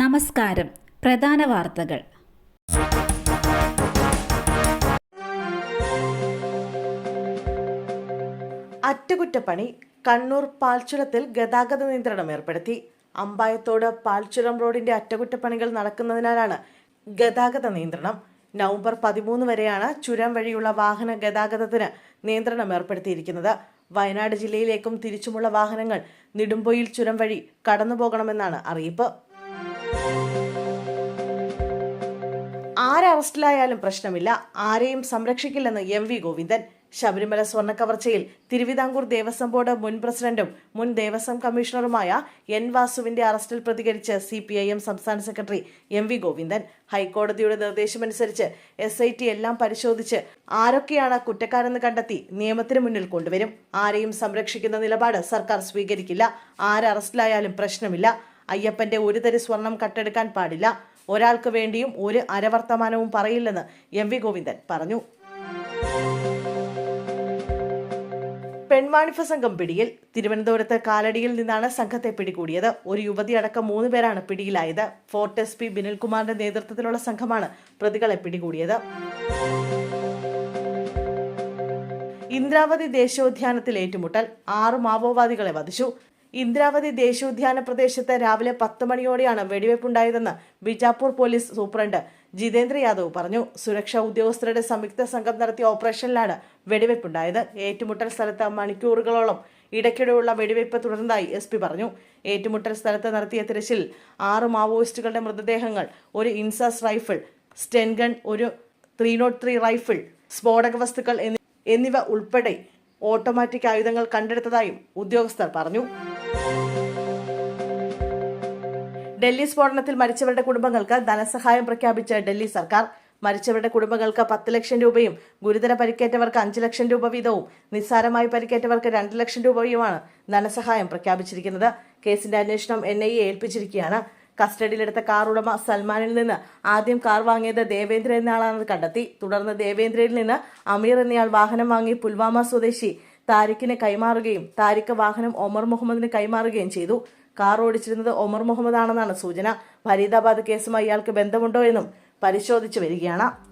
നമസ്കാരം. പ്രധാന വാർത്തകൾ. അറ്റകുറ്റപ്പണി കണ്ണൂർ പാൽച്ചുരത്തിൽ ഗതാഗത നിയന്ത്രണം ഏർപ്പെടുത്തി. അമ്പായത്തോട് പാൽച്ചുരം റോഡിന്റെ അറ്റകുറ്റപ്പണികൾ നടക്കുന്നതിനാലാണ് ഗതാഗത നിയന്ത്രണം. നവംബർ പതിമൂന്ന് വരെയാണ് ചുരം വഴിയുള്ള വാഹന ഗതാഗതത്തിന് നിയന്ത്രണം ഏർപ്പെടുത്തിയിരിക്കുന്നത്. വയനാട് ജില്ലയിലേക്കും തിരിച്ചുമുള്ള വാഹനങ്ങൾ നെടുമ്പൊയിൽ ചുരം വഴി കടന്നുപോകണമെന്നാണ് അറിയിപ്പ്. ആര് അറസ്റ്റിലായാലും പ്രശ്നമില്ല. ആരെയും സംരക്ഷിക്കില്ലെന്ന് എം വി ഗോവിന്ദൻ. ശബരിമല സ്വർണ കവർച്ചയിൽ തിരുവിതാംകൂർ ദേവസ്വം ബോർഡ് മുൻ പ്രസിഡന്റും മുൻ ദേവസ്വം കമ്മീഷണറുമായ എൻ വാസുവിന്റെ അറസ്റ്റിൽ പ്രതികരിച്ച് സി പി ഐ എം സംസ്ഥാന സെക്രട്ടറി എം വി ഗോവിന്ദൻ. ഹൈക്കോടതിയുടെ നിർദ്ദേശമനുസരിച്ച് എസ് ഐ ടി എല്ലാം പരിശോധിച്ച് ആരൊക്കെയാണ് കുറ്റക്കാരെന്ന് കണ്ടെത്തി നിയമത്തിന് മുന്നിൽ കൊണ്ടുവരും. ആരെയും സംരക്ഷിക്കുന്ന നിലപാട് സർക്കാർ സ്വീകരിക്കില്ല. ആര് അറസ്റ്റിലായാലും പ്രശ്നമില്ല. അയ്യപ്പന്റെ ഒരു തരി സ്വർണം കട്ടെടുക്കാൻ പാടില്ല. ഒരാൾക്ക് വേണ്ടിയും ഒരു അരവർത്തമാനവും പറയില്ലെന്ന് എം വി ഗോവിന്ദൻ പറഞ്ഞു. പെൺവാണിഭ സംഘം പിടിയിൽ. തിരുവനന്തപുരത്ത് കാലടിയിൽ നിന്നാണ് സംഘത്തെ പിടികൂടിയത്. ഒരു യുവതി അടക്കം മൂന്ന് പേരാണ് പിടിയിലായത്. ഫോർട്ട് എസ് പി ബിനിൽകുമാറിന്റെ നേതൃത്വത്തിലുള്ള സംഘമാണ് പ്രതികളെ പിടികൂടിയത്. ഇന്ദ്രാവതി ദേശീയോദ്യാനത്തിൽ ഏറ്റുമുട്ടൽ. ആറ് മാവോവാദികളെ വധിച്ചു. ഇന്ദ്രാവതി ദേശീയോദ്യാന പ്രദേശത്ത് രാവിലെ പത്ത് മണിയോടെയാണ് വെടിവെപ്പുണ്ടായതെന്ന് ബിജാപ്പൂർ പോലീസ് സൂപ്രണ്ട് ജിതേന്ദ്ര യാദവ് പറഞ്ഞു. സുരക്ഷാ ഉദ്യോഗസ്ഥരുടെ സംയുക്ത സംഘം നടത്തിയ ഓപ്പറേഷനിലാണ് വെടിവെപ്പുണ്ടായത്. ഏറ്റുമുട്ടൽ സ്ഥലത്ത് മണിക്കൂറുകളോളം ഇടയ്ക്കിടെയുള്ള വെടിവെയ്പ് തുടർന്നതായി എസ് പി പറഞ്ഞു. ഏറ്റുമുട്ടൽ സ്ഥലത്ത് നടത്തിയ തിരച്ചിൽ ആറ് മാവോയിസ്റ്റുകളുടെ മൃതദേഹങ്ങൾ ഒരു ഇൻസാസ് റൈഫിൾ സ്റ്റെൻഗൺ ഒരു ത്രീ നോട്ട് ത്രീ റൈഫിൾ സ്ഫോടക വസ്തുക്കൾ എന്നിവ ഉൾപ്പെടെ ഓട്ടോമാറ്റിക് ആയുധങ്ങൾ കണ്ടെടുത്തതായും ഉദ്യോഗസ്ഥർ പറഞ്ഞു. ഡൽഹി സ്ഫോടനത്തിൽ മരിച്ചവരുടെ കുടുംബങ്ങൾക്ക് ധനസഹായം പ്രഖ്യാപിച്ച ഡൽഹി സർക്കാർ. മരിച്ചവരുടെ കുടുംബങ്ങൾക്ക് പത്ത് ലക്ഷം രൂപയും ഗുരുതര പരിക്കേറ്റവർക്ക് അഞ്ച് ലക്ഷം രൂപ വീതവും നിസ്സാരമായി പരിക്കേറ്റവർക്ക് രണ്ട് ലക്ഷം രൂപയുമാണ് ധനസഹായം പ്രഖ്യാപിച്ചിരിക്കുന്നത്. കേസിന്റെ അന്വേഷണം എൻ ഐ എ ഏൽപ്പിച്ചിരിക്കുകയാണ്. കസ്റ്റഡിയിലെടുത്ത കാർ ഉടമ സൽമാനിൽ നിന്ന് ആദ്യം കാർ വാങ്ങിയത് ദേവേന്ദ്ര എന്നയാളാണെന്ന് കണ്ടെത്തി. തുടർന്ന് ദേവേന്ദ്രയിൽ നിന്ന് അമീർ എന്നയാൾ വാഹനം വാങ്ങി പുൽവാമ സ്വദേശി താരിഖിന് കൈമാറുകയും താരിഖ് വാഹനം ഒമർ മുഹമ്മദിന് കൈമാറുകയും ചെയ്തു. കാർ ഓടിച്ചിരുന്നത് ഒമർ മുഹമ്മദ് ആണെന്നാണ് സൂചന. ഫരീദാബാദ് കേസുമായി ഇയാൾക്ക് ബന്ധമുണ്ടോ എന്നും പരിശോധിച്ചു വരികയാണ്.